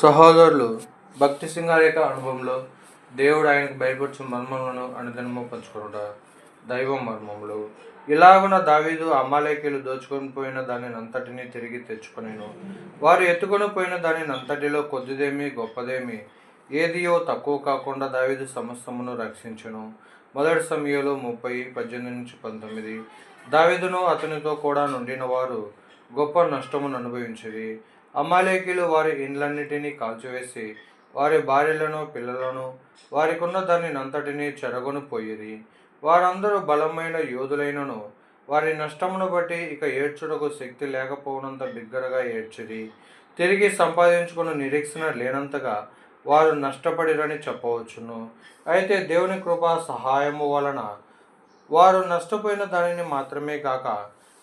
సహోదరులు భక్తి సింగారేఖ అనుభవంలో దేవుడు ఆయనకు బయలుపరిచిన మర్మములను అనుదినము పంచుకొనుట దైవ మర్మములు. ఇలాగున దావీదు అమాలేకీలు దోచుకొని పోయిన దానిని అంతటిని తిరిగి తెచ్చుకొనేను. వారు ఎత్తుకొని పోయిన దానిని అంతటిలో కొద్దిదేమి గొప్పదేమి ఏదియో తక్కువ కాకుండా దావీదు సమస్తమును రక్షించును. మొదటి సమయంలో ముప్పై పద్దెనిమిది నుంచి పంతొమ్మిది. దావీదును అతనితో కూడా నుండిన వారు గొప్ప నష్టమును అనుభవించేది అమాలేకీలు వారి ఇండ్లన్నిటినీ కాల్చివేసి వారి భార్యలను పిల్లలను వారికున్న దానినంతటిని చెరగొనిపోయేది పోయిరి. వారందరూ బలమైన యోధులైనను. వారి నష్టమును బట్టి ఇక ఏడ్చుటకు శక్తి లేకపోవనంత బిగ్గరగా ఏడ్చిరి. తిరిగి సంపాదించుకున్న నిరీక్షణ లేనంతగా వారు నష్టపడిరని చెప్పవచ్చును. అయితే దేవుని కృప సహాయము వలన వారు నష్టపోయిన దానిని మాత్రమే కాక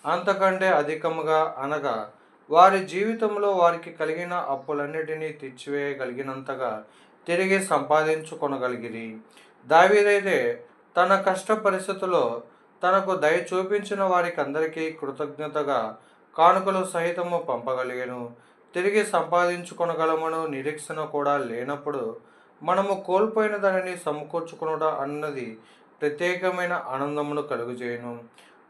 అంతకంటే అధికముగా అనగా వారి జీవితంలో వారికి కలిగిన అప్పులన్నిటినీ తెచ్చివేయగలిగినంతగా తిరిగి సంపాదించుకొనగలిగిరి. దావీదైతే తన కష్ట పరిస్థితుల్లో తనకు దయ చూపించిన వారికి అందరికీ కృతజ్ఞతగా కానుకలు సహితము పంపగలిగాను. తిరిగి సంపాదించుకొనగలమను నిరీక్షణ కూడా లేనప్పుడు మనము కోల్పోయిన దానిని సమకూర్చుకునుట అన్నది ప్రత్యేకమైన ఆనందమును కలుగజేయను.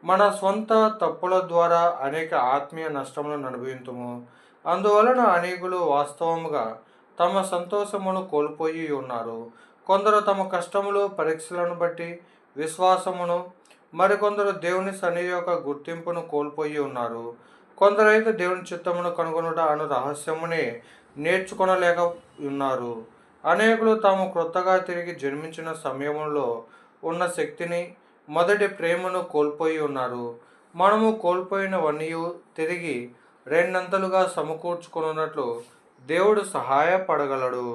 మన సొంత తప్పుల ద్వారా అనేక ఆత్మీయ నష్టములను అనుభవించము అందువలన అనేకులు వాస్తవముగా తమ సంతోషమును కోల్పోయి ఉన్నారు. కొందరు తమ కష్టములు పరీక్షలను బట్టి విశ్వాసమును మరికొందరు దేవుని సన్నిధి యొక్క గుర్తింపును కోల్పోయి ఉన్నారు. కొందరైతే దేవుని చిత్తమును కనుగొనుట అను రహస్యమునే నేర్చుకొనలేక ఉన్నారు. అనేకులు తాము క్రొత్తగా తిరిగి జన్మించిన సమయంలో ఉన్న శక్తిని మొదటి ప్రేమను కోల్పోయి ఉన్నారు మనము కోల్పోయినవన్నీ తిరిగి రెండంతలుగా సమకూర్చుకున్నట్లు దేవుడు సహాయపడగలడు.